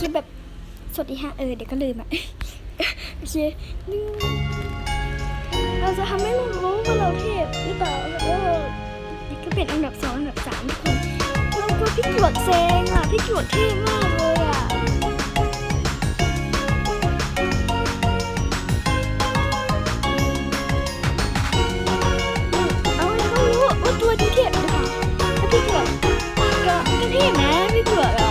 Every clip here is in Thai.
คลิปแบบสวัสดีฮะเออเดี๋ยวก็ลืมอะโอเคเราจะทำให้มันรู้ว่าเราเทพหรือเปล่าแล้วนี่ก็เป็นอันดับสองอันดับสามคนเราก็พี่ขวดเซงอะพี่ขวดเทพมากเลยอะเอาให้รู้ว่าตัวที่เทพนะคะพี่กวดก็ก็เท่นะพี่กวดอ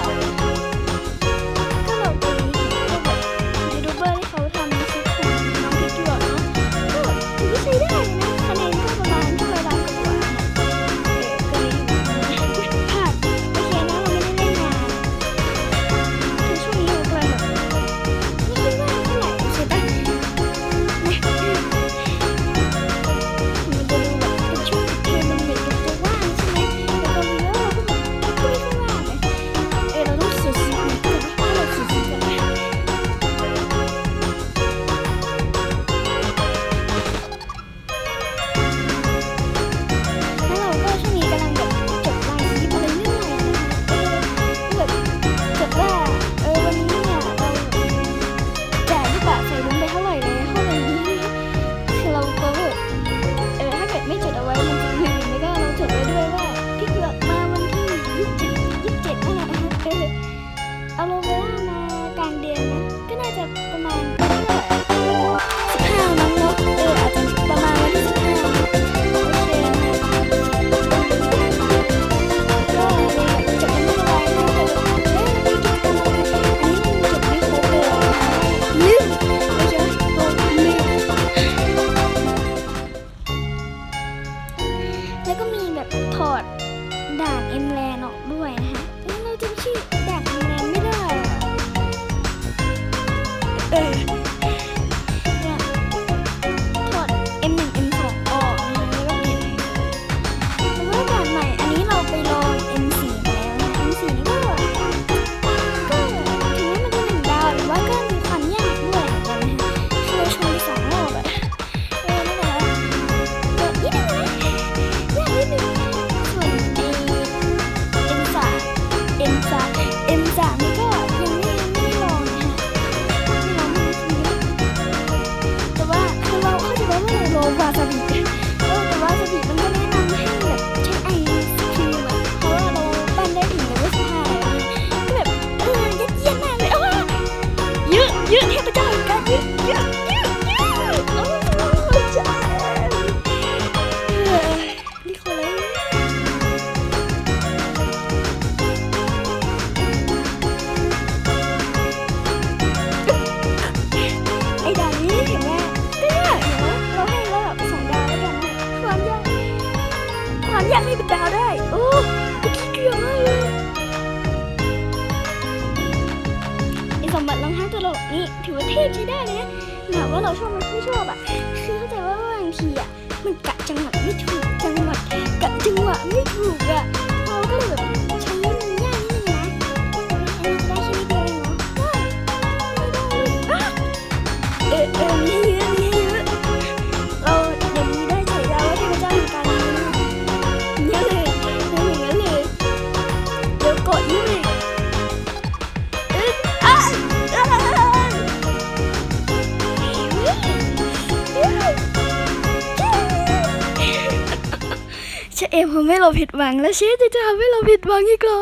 เอมทำให้เราผิดหวัง และเชีสจะทำให้เราผิดหวังอีกเหรอ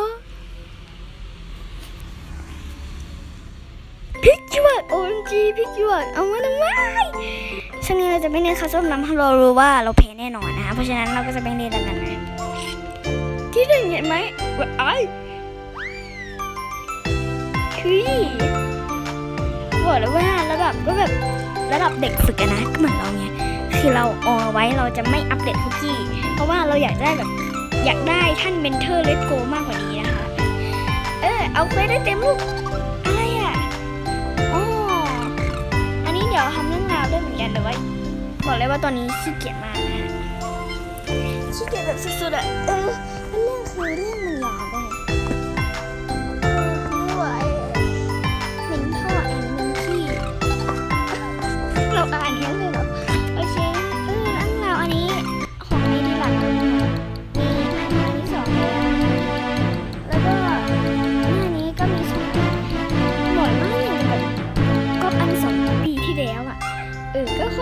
พิกจวดโอนจีพิกจวดเอามาทำไมช่วงนี้เราจะไม่เน้นคัสตอมน้ำเพราะเรารู้ว่าเราแพ้แน่นอนนะคะเพราะฉะนั้นเราก็จะไม่เล่นแล้วกันนะที่ได้เห็นไหมไอ้คือบอกแล้วว่าระดับก็แบบระดับเด็กฝึกนะก็เหมือนเราเนี่ย คือเราออไว้เราจะไม่อัปเดตคุกกี้ เพราะว่าเราอยากได้แบบอยากได้ท่านเมนเทอร์เลตโกมากกว่านี้นะคะ เออเอาเฟสได้เต็มลูกอะไรอะอ๋ออันนี้เดี๋ยวทำเรื่องราวด้วยเหมือนกันแต่ว่าบอกเลยว่าตอนนี้ขี้เกียจมากนะขี้เกียจแบบสุดๆอะเออเรื่องคือเรื่องมัน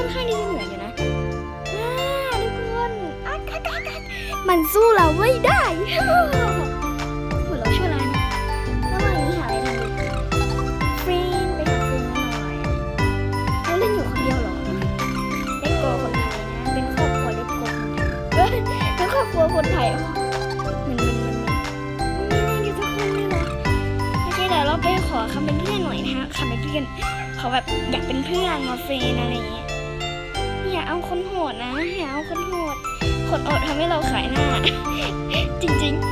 ค่อนข้างที่จะเหนื่อยอยู่นะอ่าทุกคนอะกัดกัดกัดมันสู้เราไม่ได้หัวเราชั่วร้ายนะระหว่างนี้หาอะไรทำดีฟรีนไปหาฟรีนมาหน่อยเราเล่นอยู่คนเดียวเหรอเล่นโกคนไทยนะเป็นครอบครัวเล่นโกคนไทยเอ้ยเป็นครอบครัวคนไทยอ๋อมันมันมันมันมีเล่นกันทุกคนเลยเหรอโอเคเดี๋ยวเราไปขอคำเป็นเพื่อนหน่อยนะฮะคำเป็นเพื่อนเขาแบบอยากเป็นเพื่อนมาเฟรนอะไรอย่างเงี้ย คนโหดนะอย่าเอาคนโหดคนโหดทำให้เราขายหน้า จริงๆ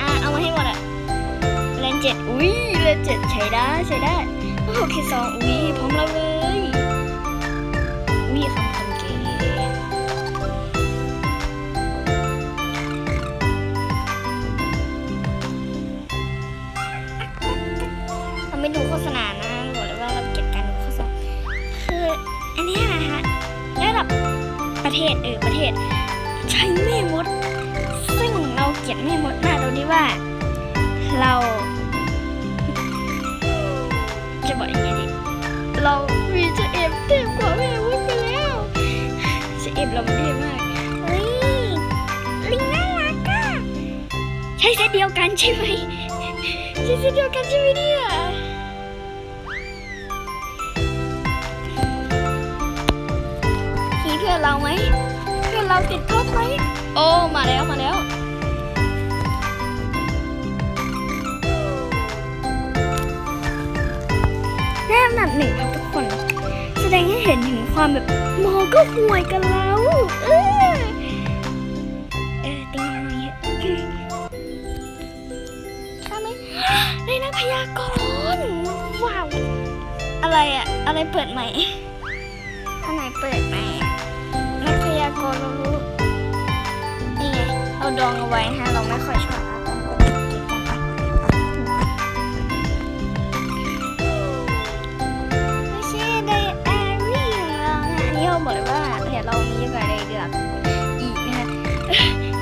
อะเอามาให้หมดอะเลนเจ็ดอุ้ยเลนเจ็ดใช้ได้ใช้ได้โอเคสองอุ้ยพร้อมแล้วเลย อนเราไหมเพื่อนเราติดท็อปไหมโอ้มาแล้วมาแล้วแน่อันดับหนึ่งครับทุกคน แสดงให้เห็นถึงความแบบมอก็ห่วยกันแล้วเออเออติงหน่อยเถอะข้าไหมได้นักพยากรณ์ว้าว อะไรอะอะไรเปิดใหม่อันไหนเปิดใหม่ากรเรารู้นี่ไงเราดองเอาไว้นะฮะเราไม่ค่อยชอบอะต้องไปเก็บกันไม่ใช่ไดอารี่ของเรานะอันนี้เราบอกเลยว่าเดี๋ยวเรามีอะกว่าไดเดือกอีกนะคะ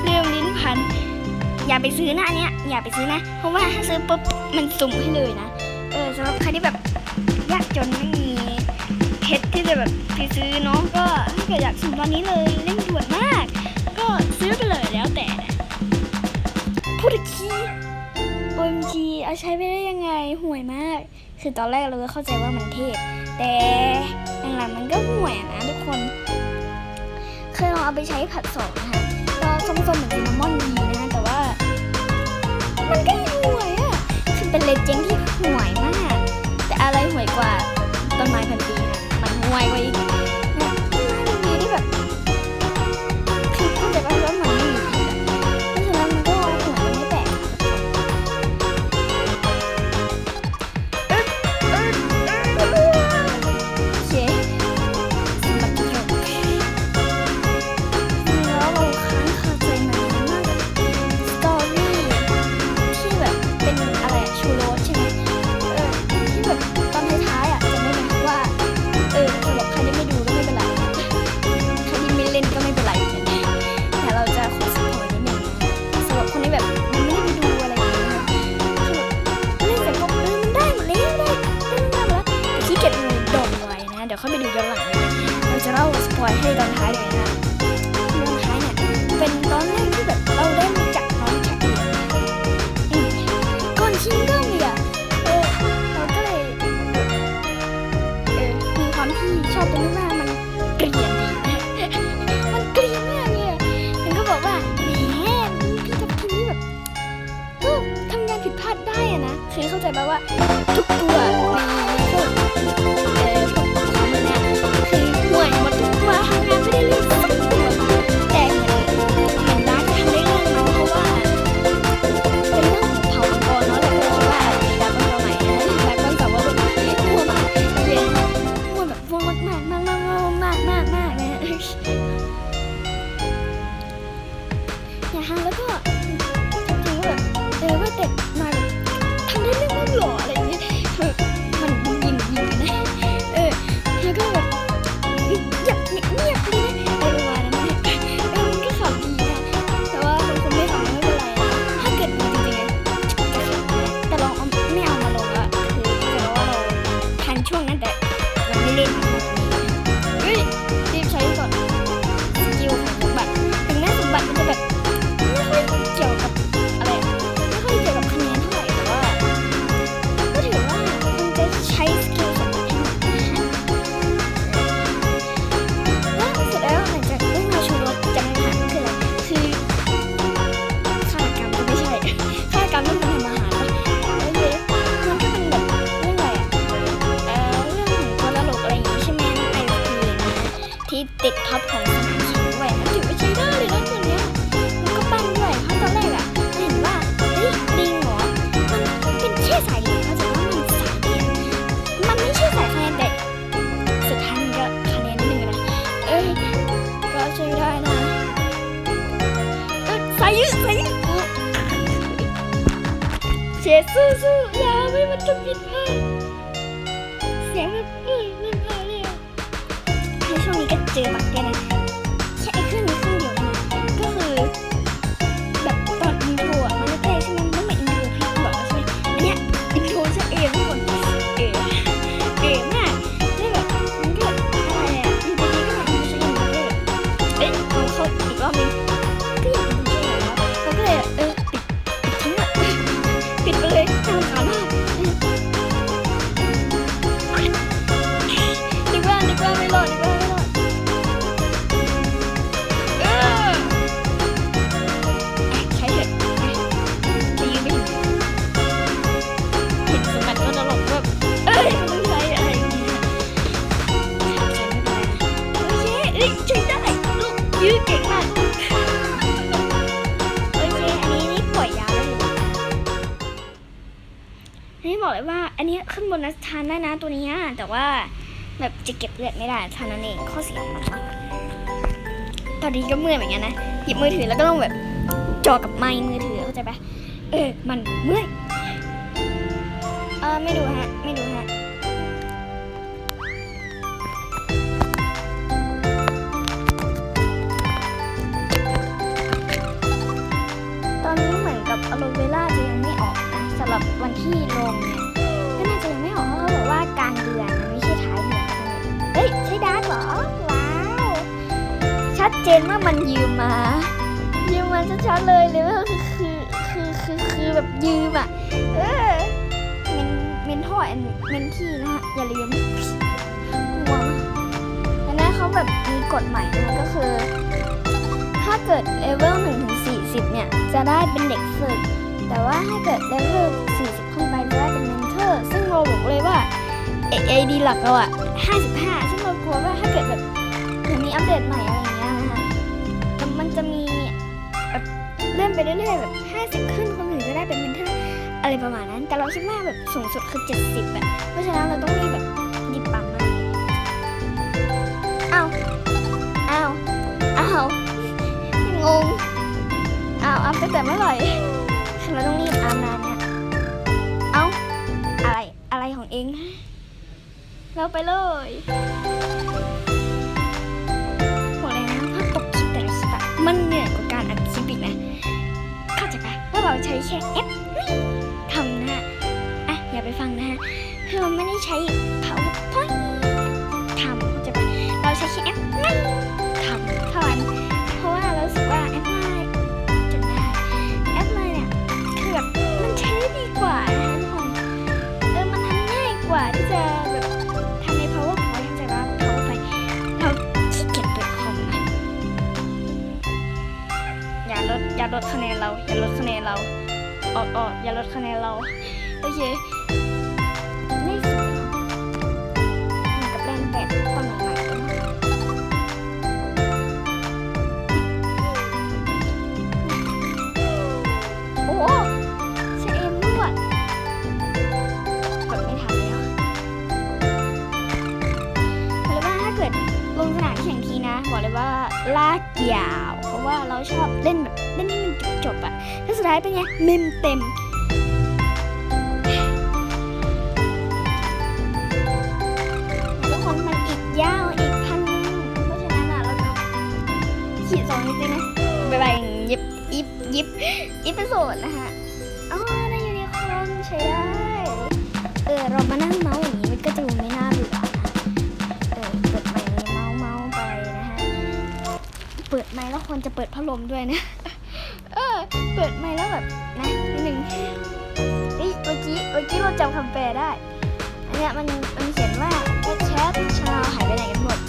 เรื่องลิ้นพัน อย่าไปซื้อนะอันเนี้ยอย่าไปซื้อนะ เพราะว่าถ้าซื้อปุ๊บมันสุ่มให้เลยนะ เออสำหรับใครที่แบบยากจนไม่มี ชรที่จะแบบซื้อเนาะก็ถ้าเกิดอยากสุ่มตอนนี้เลยเล่นด่วนมาก ก็ซื้อไปเลยแล้วแต่พูดอีกที OMG เอาใช้ไปได้ยังไงห่วยมาก คือตอนแรกเราก็เข้าใจว่ามันเทพ แต่หลังๆมันก็ห่วยนะทุกคน เคยลองเอาไปใช้ผัดสองนะคะก็ส้มๆเหมือนซินนามอนดีนะ แต่ว่า มันก็ห่วยอะคือเป็นเลเจนด์ที่ ดี๋ยวค่อยไปดูย้อนหลังเลยเราจะเล่าสปอยให้ตอนท้ายเลยนะตอนท้ายเนี่ยเป็นตอนแรกที่แบบเราได้มาจากน้องแขกก่อนชิงก็มีอะเออเราก็เลยเออมีความที่ชอบตรงที่ว่ามันเกลียนดีมันเกลียนมากเลยมันก็บอกว่าแหมพี่ทับทิมนี่แบบทำงานผิดพลาดได้อะนะคือเข้าใจไหมว่า ชสู้สู้อย่าไม่มันทำผิดพลาดเสียงแบบเอ้ยเล่นพลาดเลยในช่วงนี้ก็เจอบักแกนะ อันนี้นบนนะทานได้นะตัวนี้แต่ว่าแบบจะเก็บเลือดไม่ได้เท่านั้นเองข้อเสียของมันตอนนี้ก็เมื่อยเหมือนกันนะหยิบมือถือแล้วก็ต้องแบบจอกับไม้มือถือเข้าใจปะเออมันเมื่อยเออไม่ดูฮะไม่ดูฮะตอนนี้เหมือนกับอโลเวล่าจะยังไม่ออกนะสำหรับวันที่ลง ดเจนว่ามันยืมมา ยืมมาชัดๆเลยเลยว่าคือคือคือคือแบบยืมอะ เออเมนเมนท่อแอนเมนที่นะฮะอย่าลืมห่วงแล้นะเขาแบบมีกฎใหม่นะก็คือ ถ้าเกิดเลเวล1ถึง40เนี่ย จะได้เป็นเด็กฝึก แต่ว่าถ้าเกิดเลเวล40ขึ้นไปจะได้เป็นเมนเทอร์ ซึ่งเราบอกเลยว่าเอดีหลักเราอะ55ซึ่งเรากลัวว่าถ้าเกิดแบบเดี๋ยวมีอัปเดตใหม่ เลื่อนไปเรื่อยๆแบบ 50 ขึ้นคนอื่นจะได้เป็นเมนเทอร์อะไรประมาณนั้น แต่เราคิดว่าแบบสูงสุดคือ 70อะเพราะฉะนั้นเราต้องรีบแบบหยิบปั๊มมาอ้าวอ้าวอ้าวงงอ้าวอัพตั้งแต่เมื่อไหร่คือเราต้องรีบอาบน้ำเนี่ยเอาอะไรอะไรของเองนะเราไปเลยบอกเลยนะภาพปกคลิปแต่ละคลิปอะมันเหนื่อยกว่าการอัดคลิปอีกนะ ว่าเราใช้แค่แอปทำนะฮะอะอย่าไปฟังนะฮะคือมันไม่ได้ใช้ power นึ่งทีนะบอกเลยว่าลากยาว เพราะว่าเราชอบเล่นแบบเล่นให้มันจบๆอะแล้วสุดท้ายเป็นไงเมมเต็มทุกคนมันอีกยาวอีกพันนึงเพราะฉะนั้นอะเราจะขีดสองจริงๆนะบายบายยิบยิบยิบยิบเป็นโสดนะคะอ๋อได้ยูนิคอร์นใช้ได้ เออเรามานั่งเมาส์อย่างนี้มันก็จะไม่น่า เปิดไม้แล้วควรจะเปิดพัดลมด้วยนะ เออ เปิดไม้แล้วแบบนะนิดนึงนี่เมื่อกี้เมื่อกี้เราจำคำแปลได้ อันเนี้ยมันมันเขียนว่าแชทชาวหายไปไหนกันหมด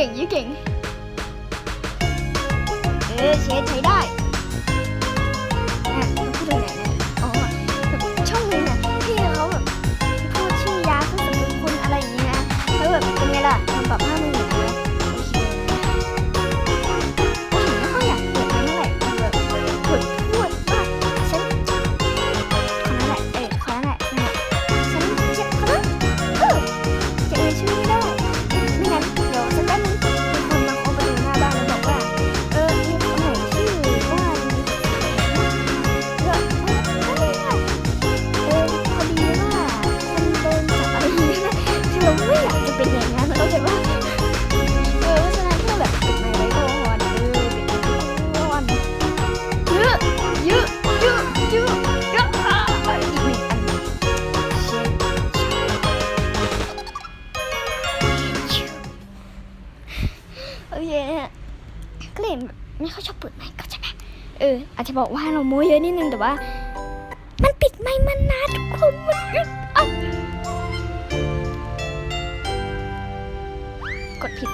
เก่งยี่เก่ง เออเชฟใช้ได้ บอกว่าเราโม้เยอะนิดนึงแต่ว่า มันปิดไม่มันนาทุกคนมันกดผิด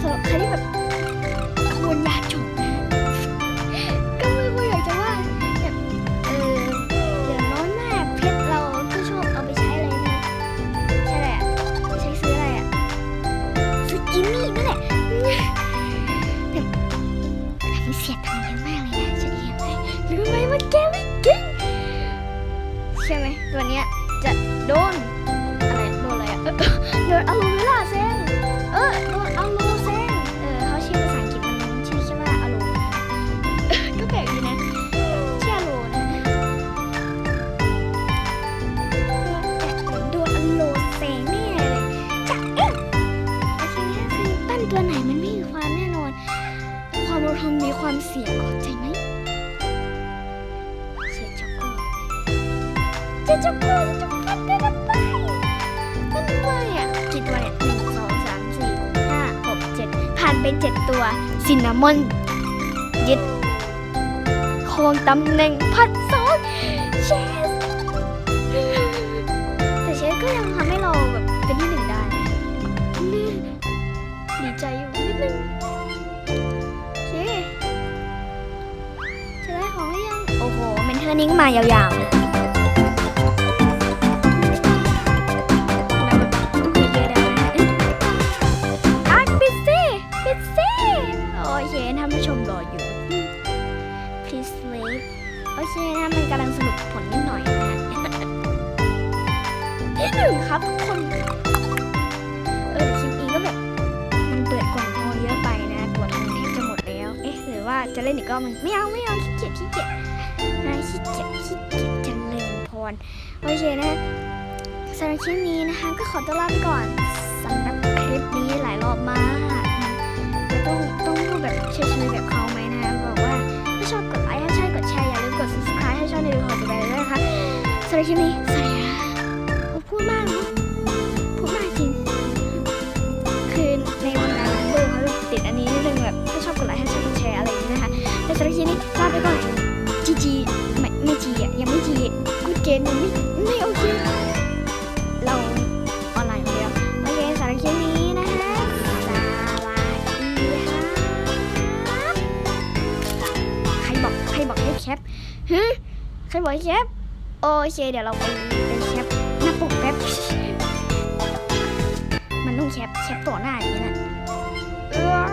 สำหรับใครแบบ ความเสียงเข้าใจไหมเสียช็อกโกจะช็กโกจะช็อกโกได้หรือไปมันเมื่อยะกี่ตัวเนี่ยหนึ่งสองสามสี่ห้าหกเจ็ดผ่นไปเจ็ดตัวซินนามอนยึดคองตำแหน่งพัด อนิ้งมายาวๆใช่นะมันกำลังสนุกผลนิดหน่อยนะที่หนึ่งครับทุกคนเออคิปนี้ก็แบบมันเปิดกล่องทองเยอะไปนะตัวมันแทบจะหมดแล้ว เอ๊ะหรือว่าจะเล่นอีกก็มันไม่เอาไม่เอาขี้เกียจขี้เกียจ จะคิดเกียจขี้เกียจเจริญพรโอเคนะสำหรับคลิปนี้นะคะ ก็ขอตัวลาไปก่อนสำหรับคลิปนี้หลายรอบมากนะต้องต้องพูดแบบเฉยๆแบบเขาไหมนะบอกว่าถ้าชอบกดไลค์ถ้าใช่กดแชร์อย่าลืมกด subscribe ให้ช่องในดูขอจะไปด้วยนะคะสำหรับคลิปนี้สวัสดี เกนยังไม่ไม่โอเค เราออนไลน์คนเดียวโอเคสำหรับคลิปนี้นะคะสวัสดีครับใครบอกใครบอกให้แคปฮึใครบอกให้แคปโอเคเดี๋ยวเราไปไปแคปหน้าปกแป๊บมันต้องแคปแคปต่อหน้าอย่างนี้นะเออ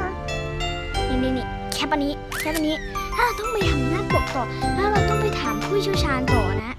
นี่นี่นี่แคปอันนี้แคปอันนี้ถ้าเราต้องไปทำหน้าปกต่อถ้าเราต้องไปถามผู้เชี่ยวชาญต่อนะ